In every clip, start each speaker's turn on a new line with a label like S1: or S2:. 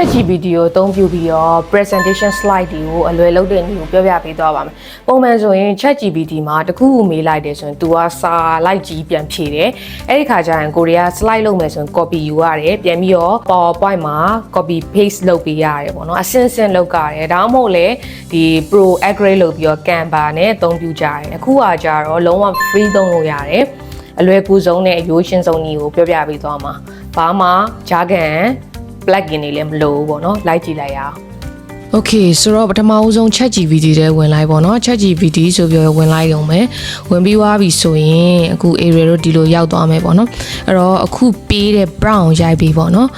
S1: ChatGPT ကိုအသုံးပြုပြီးတော့ presentation slide တွေကိုအလွယ်လုပ်တဲ့နည်းကိုပြောပြပေးသွားပါမယ်။ပုံမှန်ဆိုရင် ChatGPT မှာတစ်ခုခုမေးလိုက်တယ်ဆိုရင် तू ကစာလိုက်ကြည့်ပြန်ဖြေတယ်။အဲ့ဒီခါကျရင်ကိုရီးယား slide လုပ်မယ်ဆိုရင် copy ယူရတယ်။ပြန်ပြီးတော့ PowerPoint မှာ copy paste လုပ်ပေးရတယ်ပေါ့နော်။အစင်းစင်းလုပ်ရတယ်။ဒါမှမဟုတ်လေဒီ Pro Upgrade လုပ်ပြီးတော့ Canva နဲ့အသုံးပြုကြရတယ်။အခုကကြတော့လုံးဝ free သုံးလို့ရတယ်။အလွယ်ကူဆုံးနဲ့အရိုးရှင်းဆုံးနည်းကိုပြောပြပေးသွားမှာ။ဘာမှဂျာကန် plugin တွေလည်းမလိုဘူးပေါ့နော်လိုက်ကြည့်လိုက်ရအောင်
S2: Okay ဆိုတော့ပထမဦးဆုံး ChatGPT ထဲဝင်လိုက်ပေါ့နော် ChatGPT ဆိုပြီးတော့ဝင်လိုက်ရုံပဲဝင်ပြီးွားပြီဆိုရင်အခု area တို့ဒီလိုရောက်သွားမယ်ပေါ့နော်အဲ့တော့အခုပေးတဲ့ brown ရိုက်ပြီပေါ့နော်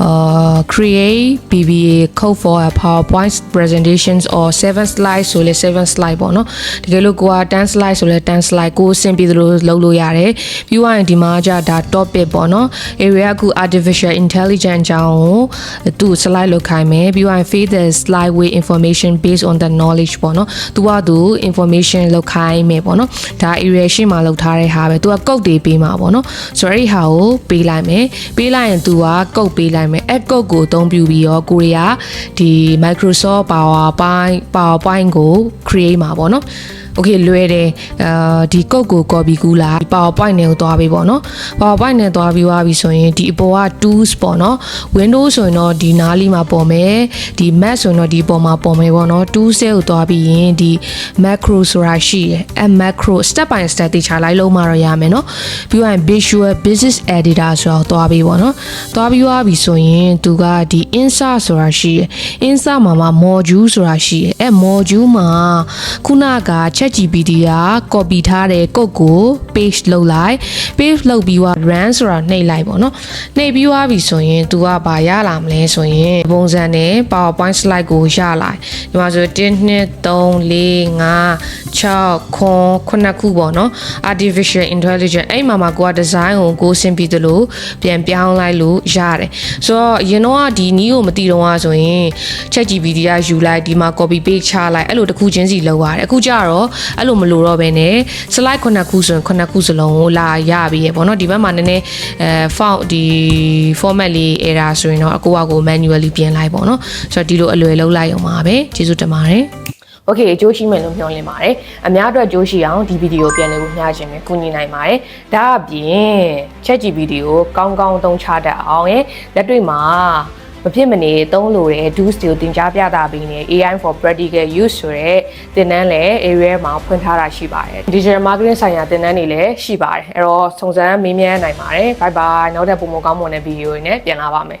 S2: အာ create BBA code for a PowerPoint presentations or 7 slides ဆိုလဲ7 slide ပေါ့နော်တကယ်လို့ကိုက10 slide ဆိုလဲ10 slide ကိုအဆင်ပြေသလိုလုပ်လို့ရတယ်ပြီးသွားရင်ဒီမှာじゃဒါ topic ပေါ့နော် area က artificial intelligence အကြောင်းကိုသူ့ slide လောက်ခိုင်းမယ်ပြီးသွားရင် feed the slide with information based on the knowledge ပေါ့နော်သူကသူ information လောက်ခိုင်းမယ်ပေါ့နော်ဒါ area ရှင်းမှာလောက်ထားတဲ့ဟာပဲသူက code တွေပေးမှာပေါ့နော်ဆိုတော့အဲ့ဒီဟာကိုပေးလိုက်မယ်ပေးလိုက်ရင်သူက code ပေးလိုက်မယ်အဲ့ code ကိုအသုံးပြုပြီးတော့ကိုရီးယားဒီ Microsoft PowerPoint PowerPoint ကို create မှာပေါ့နော် โอเคလွယ်တယ်အာဒီကုတ်ကို copy ကူးလာ PowerPoint နဲ့ကိုသွားပြီပေါ့နော် PowerPoint နဲ့သွားပြီးသွားပြီဆိုရင်ဒီအပေါ်က tools ပေါ့နော် Windows ဆိုရင်တော့ဒီနားလေးမှာပေါ်မယ်ဒီ Mac ဆိုရင်တော့ဒီပေါ်မှာပေါ်မယ်ပေါ့နော် tools ကိုသွားပြီးရင်ဒီ macro ဆိုတာရှိတယ်အဲ macro step by step တေချာလိုက်လုံးမှတော့ရမယ်နော်ပြီးရင် Visual Business Editor ဆိုတော့သွားပြီးပေါ့နော်သွားပြီးသွားပြီဆိုရင်သူကဒီ insert ဆိုတာရှိတယ် insert မှာမှာ module ဆိုတာရှိတယ်အဲ module မှာခုနက ChatGPT က copy ထားတဲ့ကုတ်ကို paste လုပ်လိုက် paste လုပ်ပြီးတော့ run ဆိုတာနှိပ်လိုက်ပေါ့နော်နှိပ်ပြီးသွားပြီဆိုရင် तू ကဘာရလာမလဲဆိုရင်ပုံစံနဲ့ PowerPoint slide ကိုရလာဒီမှာဆို1 2 3 4 5 6ခွန်ခုနှစ်ခုပေါ့နော် artificial intelligence အဲ့မှာမှာကိုက design ကိုကိုစင်ပြီးသလိုပြန်ပြောင်းလိုက်လို့ရတယ်ဆိုတော့အရင်တော့ဒီနီးကိုမသိတော့ဆိုရင် ChatGPT ကယူလိုက်ဒီမှာ copy paste ချလိုက်အဲ့လိုတစ်ခုချင်းစီလောက်ရတယ်အခုကျတော့အဲ့လိုမလိုတော့ဘဲနဲ့ slide ခုနှစ်ခုဆိုရင်ခုနှစ်ခုစလုံးကိုလာရပြီရပေါ့နော်ဒီဘက်မှာနည်းနည်းအဲ font ဒီ format လေး error ဆိုရင်တော့အကိုကကို manually ပြင်လိုက်ပေါ့နော်ဆိုတော့ဒီလိုအလွယ်လုံးလိုက်အောင်ပါပဲကျေးဇူးတင်ပါတယ်
S1: โอเคအကျိုးရှိမယ်လို့မျှော်လင့်ပါတယ်အများအတွက်အကျိုးရှိအောင်ဒီဗီဒီယိုပြန်လည်ကိုမျှခြင်းပဲကူညီနိုင်ပါတယ်ဒါအပြင် ChatGPT ကိုကောင်းကောင်းသုံးချတတ်အောင်ရဲ့လက်တွေ့မှာမဖြစ်မနေသုံးလို့တဲ့ tools တွေကိုသင်ကြားပြတာပေးနေ AI for practical use ဆိုတဲ့ သင်တန်းလည်း area မှာဖွင့်ထားတာရှိပါတယ် digital marketing ဆိုင်ရာသင်တန်းတွေလည်းရှိပါတယ်အဲ့တော့စုံစမ်းမေးမြန်းနိုင်ပါတယ် bye bye နောက်ထပ်ပုံမကောင်းမွန်တဲ့ဗီဒီယိုတွေနဲ့ပြန်လာပါမယ်